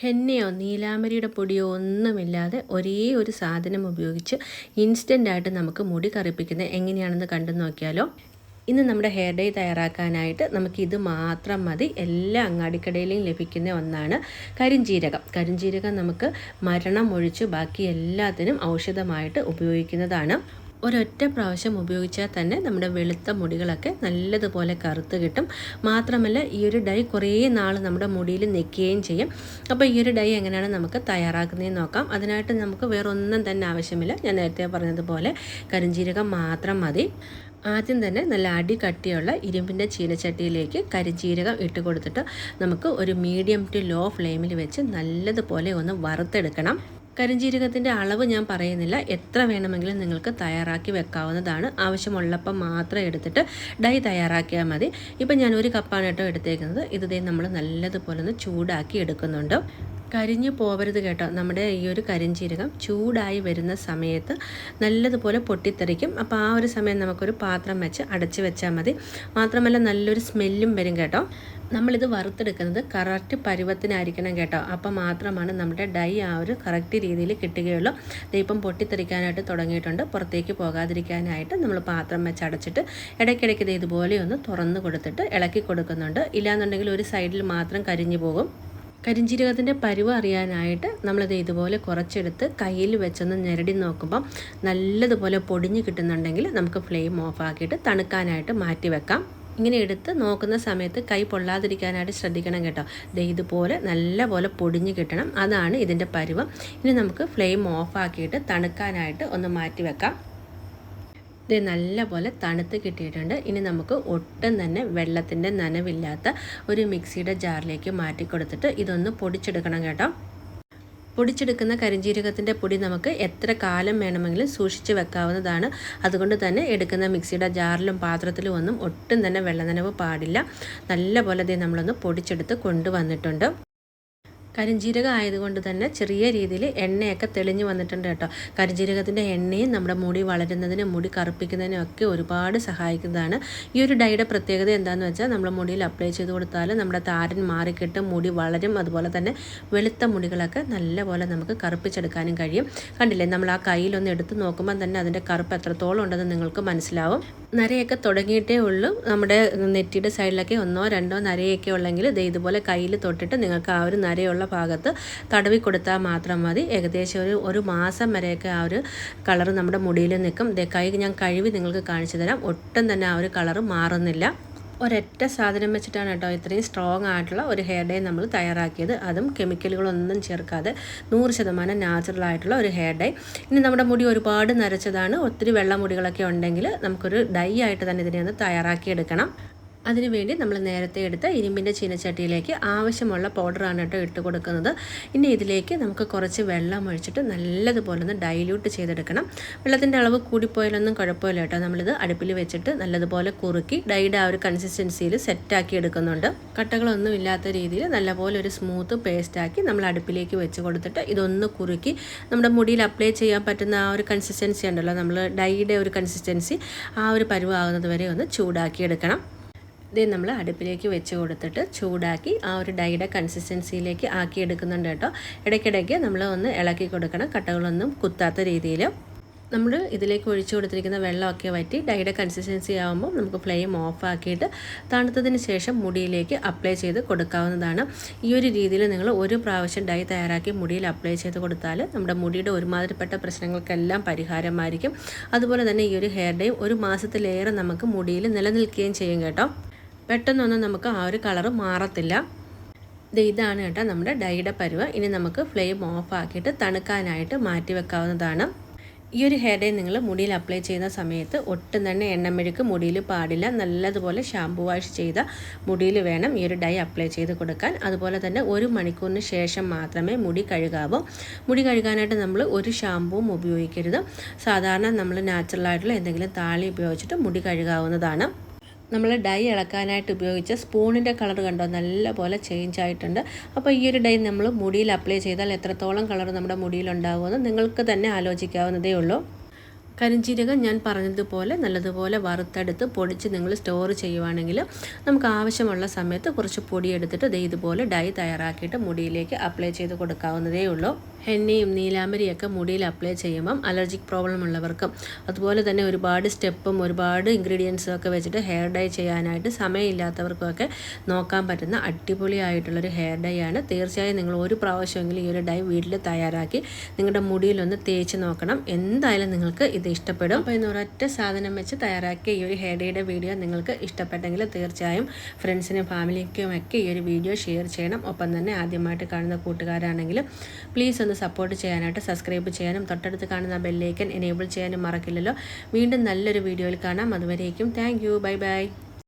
ഹെന്നയോ നീലാമരിയുടെ പൊടിയോ ഒന്നുമില്ലാതെ ഒരേ ഒരു സാധനം ഉപയോഗിച്ച് ഇൻസ്റ്റന്റായിട്ട് നമുക്ക് മുടി കറുപ്പിക്കുന്നത് എങ്ങനെയാണെന്ന് കണ്ടു നോക്കിയാലോ. ഇന്ന് നമ്മുടെ ഹെയർ ഡേ തയ്യാറാക്കാനായിട്ട് നമുക്ക് ഇത് മാത്രം മതി. എല്ലാ അങ്ങാടിക്കടയിലും ലഭിക്കുന്ന ഒന്നാണ് കരിഞ്ജീരകം കരിഞ്ജീരകം നമുക്ക് മരണം ഒഴിച്ച് ബാക്കി എല്ലാത്തിനും ഔഷധമായിട്ട് ഉപയോഗിക്കുന്നതാണ്. ഒരൊറ്റ പ്രാവശ്യം ഉപയോഗിച്ചാൽ തന്നെ നമ്മുടെ വെളുത്ത മുടികളൊക്കെ നല്ലതുപോലെ കറുത്ത് കിട്ടും. മാത്രമല്ല ഈ ഒരു ഡൈ കുറേ നാൾ നമ്മുടെ മുടിയിൽ നിൽക്കുകയും ചെയ്യും. അപ്പോൾ ഈ ഒരു ഡൈ എങ്ങനെയാണ് നമുക്ക് തയ്യാറാക്കുന്നതെന്ന് നോക്കാം. അതിനായിട്ട് നമുക്ക് വേറൊന്നും തന്നെ ആവശ്യമില്ല. ഞാൻ നേരത്തെ പറഞ്ഞതുപോലെ കരിഞ്ചീരകം മാത്രം മതി. ആദ്യം തന്നെ നല്ല അടി കട്ടിയുള്ള ഇരുമ്പിന്റെ ചീനച്ചട്ടിയിലേക്ക് കരിഞ്ചീരകം ഇട്ട് കൊടുത്തിട്ട് നമുക്ക് ഒരു മീഡിയം ടു ലോ ഫ്ലെയിമിൽ വെച്ച് നല്ലതുപോലെ ഒന്ന് വറുത്തെടുക്കണം. കരിഞ്ജീരകത്തിന്റെ അളവ് ഞാൻ പറയുന്നില്ല. എത്ര വേണമെങ്കിലും നിങ്ങൾക്ക് തയ്യാറാക്കി വെക്കാവുന്നതാണ്. ആവശ്യമുള്ളപ്പം മാത്രം എടുത്തിട്ട് ഡൈ തയ്യാറാക്കിയാൽ മതി. ഇപ്പം ഞാൻ ഒരു കപ്പാണ് കേട്ടോ എടുത്തേക്കുന്നത്. ഇത് നമ്മൾ നല്ലതുപോലെ ഒന്ന് ചൂടാക്കി എടുക്കുന്നുണ്ട്. കരിഞ്ഞു പോവരുത് കേട്ടോ. നമ്മുടെ ഈ ഒരു കരിഞ്ചീരകം ചൂടായി വരുന്ന സമയത്ത് നല്ലതുപോലെ പൊട്ടിത്തെറിക്കും. അപ്പോൾ ആ ഒരു സമയം നമുക്കൊരു പാത്രം വെച്ച് അടച്ച് വെച്ചാൽ മതി. മാത്രമല്ല നല്ലൊരു സ്മെല്ലും വരും കേട്ടോ. നമ്മളിത് വറുത്തെടുക്കുന്നത് കറക്റ്റ് പരുവത്തിനായിരിക്കണം കേട്ടോ. അപ്പോൾ മാത്രമാണ് നമ്മുടെ ഡൈ ആ ഒരു കറക്റ്റ് രീതിയിൽ കിട്ടുകയുള്ളൂ. ഇപ്പം പൊട്ടിത്തെറിക്കാനായിട്ട് തുടങ്ങിയിട്ടുണ്ട്. പുറത്തേക്ക് പോകാതിരിക്കാനായിട്ട് നമ്മൾ പാത്രം വെച്ച് അടച്ചിട്ട് ഇടയ്ക്കിടയ്ക്ക് ഇത് ഇതുപോലെ ഒന്ന് തുറന്ന് കൊടുത്തിട്ട് ഇളക്കി കൊടുക്കുന്നുണ്ട്. ഇല്ലാന്നുണ്ടെങ്കിൽ ഒരു സൈഡിൽ മാത്രം കരിഞ്ഞു പോകും. കരിഞ്ജീരകത്തിന്റെ പരുവ് അറിയാനായിട്ട് നമ്മളിത് ഇതുപോലെ കുറച്ചെടുത്ത് കയ്യിൽ വെച്ചൊന്ന് ഞെരടി നോക്കുമ്പം നല്ലതുപോലെ പൊടിഞ്ഞ് കിട്ടുന്നുണ്ടെങ്കിൽ നമുക്ക് ഫ്ലെയിം ഓഫാക്കിയിട്ട് തണുക്കാനായിട്ട് മാറ്റി വെക്കാം. ഇങ്ങനെ എടുത്ത് നോക്കുന്ന സമയത്ത് കൈ പൊള്ളാതിരിക്കാനായിട്ട് ശ്രദ്ധിക്കണം കേട്ടോ. ദേ ഇതുപോലെ നല്ല പോലെ പൊടിഞ്ഞ് കിട്ടണം. അതാണ് ഇതിന്റെ പരുവം. ഇനി നമുക്ക് ഫ്ലെയിം ഓഫാക്കിയിട്ട് തണുക്കാനായിട്ട് ഒന്ന് മാറ്റി വെക്കാം. ഇത് നല്ല പോലെ തണുത്ത് കിട്ടിയിട്ടുണ്ട്. ഇനി നമുക്ക് ഒട്ടും തന്നെ വെള്ളത്തിന്റെ നനവില്ലാത്ത ഒരു മിക്സിയുടെ ജാറിലേക്ക് മാറ്റി കൊടുത്തിട്ട് ഇതൊന്ന് പൊടിച്ചെടുക്കണം കേട്ടോ. പൊടിച്ചെടുക്കുന്ന കരിഞ്ജീരകത്തിന്റെ പൊടി നമുക്ക് എത്ര കാലം വേണമെങ്കിലും സൂക്ഷിച്ച് വെക്കാവുന്നതാണ്. അതുകൊണ്ട് തന്നെ എടുക്കുന്ന മിക്സിയുടെ ജാറിലും പാത്രത്തിലും ഒന്നും ഒട്ടും തന്നെ വെള്ളനനവ് പാടില്ല. നല്ല പോലെ നമ്മളൊന്ന് പൊടിച്ചെടുത്ത് കൊണ്ടുവന്നിട്ടുണ്ട്. കരിഞ്ജീരകം ആയതുകൊണ്ട് തന്നെ ചെറിയ രീതിയിൽ എണ്ണയൊക്കെ തെളിഞ്ഞു വന്നിട്ടുണ്ട് കേട്ടോ. കരിഞ്ജീരകത്തിന്റെ എണ്ണയും നമ്മുടെ മുടി വളരുന്നതിനും മുടി കറുപ്പിക്കുന്നതിനും ഒക്കെ ഒരുപാട് സഹായിക്കുന്നതാണ്. ഈ ഒരു ഡൈയുടെ പ്രത്യേകത എന്താണെന്ന് വെച്ചാൽ നമ്മൾ മുടിയിൽ അപ്ലൈ ചെയ്ത് കൊടുത്താൽ നമ്മുടെ താരൻ മാറിക്കിട്ടും മുടി വളരും അതുപോലെ തന്നെ വെളുത്ത മുടികളൊക്കെ നല്ലപോലെ നമുക്ക് കറുപ്പിച്ചെടുക്കാനും കഴിയും. കണ്ടില്ലേ നമ്മൾ ആ കയ്യിലൊന്ന് എടുത്ത് നോക്കുമ്പോൾ തന്നെ അതിന്റെ കറുപ്പ് എത്രത്തോളം ഉണ്ടെന്ന് നിങ്ങൾക്ക് മനസ്സിലാവും. നരയൊക്കെ തുടങ്ങിയിട്ടേ ഉള്ളൂ. നമ്മുടെ നെറ്റിയുടെ സൈഡിലൊക്കെ ഒന്നോ രണ്ടോ നരയൊക്കെ ഉള്ളെങ്കിൽ ഇത് ഇതുപോലെ കയ്യിൽ തൊട്ടിട്ട് നിങ്ങൾക്ക് ആ ഒരു നരയുള്ള ഭാഗത്ത് തടവി കൊടുത്താൽ മാത്രം മതി. ഏകദേശം ഒരു ഒരു മാസം വരെയൊക്കെ ആ ഒരു കളർ നമ്മുടെ മുടിയിൽ നിൽക്കും. കൈ ഞാൻ കഴുകി നിങ്ങൾക്ക് കാണിച്ചു തരാം. ഒട്ടും തന്നെ ആ ഒരു കളർ മാറുന്നില്ല. ഒരൊറ്റ സാധനം വെച്ചിട്ടാണ് കേട്ടോ ഇത്രയും സ്ട്രോങ് ആയിട്ടുള്ള ഒരു ഹെയർ ഡൈ നമ്മൾ തയ്യാറാക്കിയത്. അതും കെമിക്കലുകളൊന്നും ചേർക്കാതെ നൂറ് ശതമാനം നാച്ചുറൽ ആയിട്ടുള്ള ഒരു ഹെയർ ഡൈ ഇനി നമ്മുടെ മുടി ഒരുപാട് നരച്ചതാണ്. ഒത്തിരി വെള്ള മുടികളൊക്കെ ഉണ്ടെങ്കിൽ നമുക്കൊരു ഡൈ ആയിട്ട് തന്നെ ഇതിനെ ഒന്ന് തയ്യാറാക്കിയെടുക്കണം. അതിനുവേണ്ടി നമ്മൾ നേരത്തെ എടുത്ത ഇരുമ്പിന്റെ ചീനച്ചട്ടിയിലേക്ക് ആവശ്യമുള്ള പൗഡറാണ് കേട്ടോ ഇട്ട് കൊടുക്കുന്നത്. ഇനി ഇതിലേക്ക് നമുക്ക് കുറച്ച് വെള്ളം ഒഴിച്ചിട്ട് നല്ലതുപോലെ ഒന്ന് ഡൈല്യൂട്ട് ചെയ്തെടുക്കണം. വെള്ളത്തിന്റെ അളവ് കൂടിപ്പോയാലൊന്നും കുഴപ്പമില്ല കേട്ടോ. നമ്മളിത് അടുപ്പിൽ വെച്ചിട്ട് നല്ലതുപോലെ കുറുക്കി ഡൈഡ് ആ ഒരു കൺസിസ്റ്റൻസിയിൽ സെറ്റാക്കി എടുക്കുന്നുണ്ട്. കട്ടകളൊന്നും ഇല്ലാത്ത രീതിയിൽ നല്ലപോലെ ഒരു സ്മൂത്ത് പേസ്റ്റാക്കി നമ്മൾ അടുപ്പിലേക്ക് വെച്ച് കൊടുത്തിട്ട് ഇതൊന്ന് കുറുക്കി നമ്മുടെ മുടിയിൽ അപ്ലൈ ചെയ്യാൻ പറ്റുന്ന ആ ഒരു കൺസിസ്റ്റൻസി ഉണ്ടല്ലോ. നമ്മൾ ഡൈയുടെ ഒരു കൺസിസ്റ്റൻസി ആ ഒരു പരുവാകുന്നത് വരെ ഒന്ന് ചൂടാക്കി എടുക്കണം. ഇത് നമ്മൾ അടുപ്പിലേക്ക് വെച്ച് കൊടുത്തിട്ട് ചൂടാക്കി ആ ഒരു ഡൈയുടെ കൺസിസ്റ്റൻസിയിലേക്ക് ആക്കി എടുക്കുന്നുണ്ട് കേട്ടോ. ഇടയ്ക്കിടയ്ക്ക് നമ്മൾ ഒന്ന് ഇളക്കി കൊടുക്കണം. കട്ടകളൊന്നും കുത്താത്ത രീതിയിൽ നമ്മൾ ഇതിലേക്ക് ഒഴിച്ചു കൊടുത്തിരിക്കുന്ന വെള്ളമൊക്കെ വറ്റി ഡൈയുടെ കൺസിസ്റ്റൻസി ആകുമ്പോൾ നമുക്ക് ഫ്ലെയിം ഓഫാക്കിയിട്ട് തണുത്തതിന് ശേഷം മുടിയിലേക്ക് അപ്ലൈ ചെയ്ത് കൊടുക്കാവുന്നതാണ്. ഈ ഒരു രീതിയിൽ നിങ്ങൾ ഒരു പ്രാവശ്യം ഡൈ തയ്യാറാക്കി മുടിയിൽ അപ്ലൈ ചെയ്ത് കൊടുത്താൽ നമ്മുടെ മുടിയുടെ ഒരുമാതിരിപ്പെട്ട പ്രശ്നങ്ങൾക്കെല്ലാം പരിഹാരമായിരിക്കും. അതുപോലെ തന്നെ ഈ ഒരു ഹെയർ ഡൈ ഒരു മാസത്തിലേറെ നമുക്ക് മുടിയിൽ നിലനിൽക്കുകയും ചെയ്യും കേട്ടോ. പെട്ടെന്നൊന്നും നമുക്ക് ആ ഒരു കളറ് മാറത്തില്ല. ഇത് ഇതാണ് കേട്ടോ നമ്മുടെ ഡൈയുടെ പരുവ. ഇനി നമുക്ക് ഫ്ലെയിം ഓഫ് ആക്കിയിട്ട് തണുക്കാനായിട്ട് മാറ്റി വെക്കാവുന്നതാണ്. ഈ ഒരു ഹെയർ ഡേ നിങ്ങൾ മുടിയിൽ അപ്ലൈ ചെയ്യുന്ന സമയത്ത് ഒട്ടും തന്നെ എണ്ണമെഴുക്ക് മുടിയിൽ പാടില്ല. നല്ലതുപോലെ ഷാമ്പു വാഷ് ചെയ്ത മുടിയിൽ വേണം ഈ ഒരു ഡൈ അപ്ലൈ ചെയ്ത് കൊടുക്കാൻ. അതുപോലെ തന്നെ ഒരു മണിക്കൂറിന് ശേഷം മാത്രമേ മുടി കഴുകാവൂ. മുടി കഴുകാനായിട്ട് നമ്മൾ ഒരു ഷാമ്പുവും ഉപയോഗിക്കരുത്. സാധാരണ നമ്മൾ നാച്ചുറലായിട്ടുള്ള എന്തെങ്കിലും താളി ഉപയോഗിച്ചിട്ട് മുടി കഴുകാവുന്നതാണ്. നമ്മൾ ഡൈ ഇളക്കാനായിട്ട് ഉപയോഗിച്ച സ്പൂണിന്റെ കളർ കണ്ടോ? നല്ലപോലെ ചേഞ്ച് ആയിട്ടുണ്ട്. അപ്പോൾ ഈ ഒരു ഡൈ നമ്മൾ മുടിയിൽ അപ്ലൈ ചെയ്താൽ എത്രത്തോളം കളർ നമ്മുടെ മുടിയിൽ ഉണ്ടാകുമെന്ന് നിങ്ങൾക്ക് തന്നെ ആലോചിക്കാവുന്നതേ ഉള്ളൂ. കരിഞ്ജീരകം ഞാൻ പറഞ്ഞതുപോലെ നല്ലതുപോലെ വറുത്തെടുത്ത് പൊടിച്ച് നിങ്ങൾ സ്റ്റോർ ചെയ്യുവാണെങ്കിൽ നമുക്ക് ആവശ്യമുള്ള സമയത്ത് കുറച്ച് പൊടി എടുത്തിട്ട് ദേ ഇതുപോലെ ഡൈ തയ്യാറാക്കിയിട്ട് മുടിയിലേക്ക് അപ്ലൈ ചെയ്ത് കൊടുക്കാവുന്നതേ ഉള്ളൂ. എണ്ണയും നീലാമ്പരിയൊക്കെ മുടിയിൽ അപ്ലൈ ചെയ്യുമ്പം അലർജിക് പ്രോബ്ലം ഉള്ളവർക്കും അതുപോലെ തന്നെ ഒരുപാട് സ്റ്റെപ്പും ഒരുപാട് ഇൻഗ്രീഡിയൻസും ഒക്കെ വെച്ചിട്ട് ഹെയർ ഡൈ ചെയ്യാനായിട്ട് സമയമില്ലാത്തവർക്കൊക്കെ നോക്കാൻ പറ്റുന്ന അടിപൊളിയായിട്ടുള്ളൊരു ഹെയർ ഡൈ ആണ്. തീർച്ചയായും നിങ്ങൾ ഒരു പ്രാവശ്യമെങ്കിലും ഈ ഒരു ഡൈ വീട്ടിൽ തയ്യാറാക്കി നിങ്ങളുടെ മുടിയിലൊന്ന് തേച്ച് നോക്കണം. എന്തായാലും നിങ്ങൾക്ക് ഇത് ഇഷ്ടപ്പെടും. അപ്പോൾ ഇന്ന് ഒരൊറ്റ സാധനം വെച്ച് തയ്യാറാക്കിയ ഈ ഒരു ഹെയർ ഡൈയുടെ വീഡിയോ നിങ്ങൾക്ക് ഇഷ്ടപ്പെട്ടെങ്കിൽ തീർച്ചയായും ഫ്രണ്ട്സിനും ഫാമിലിക്കും ഒക്കെ ഈ ഒരു വീഡിയോ ഷെയർ ചെയ്യണം. ഒപ്പം തന്നെ ആദ്യമായിട്ട് കാണുന്ന കൂട്ടുകാരാണെങ്കിലും പ്ലീസ് ഒന്ന് സപ്പോർട്ട് ചെയ്യാനായിട്ട് സബ്സ്ക്രൈബ് ചെയ്യാനും തൊട്ടടുത്ത് കാണുന്ന ബെല്ലേക്കൻ എനേബിൾ ചെയ്യാനും മറക്കില്ലല്ലോ. വീണ്ടും നല്ലൊരു വീഡിയോയിൽ കാണാം. അതുവരേക്കും താങ്ക് ബൈ ബൈ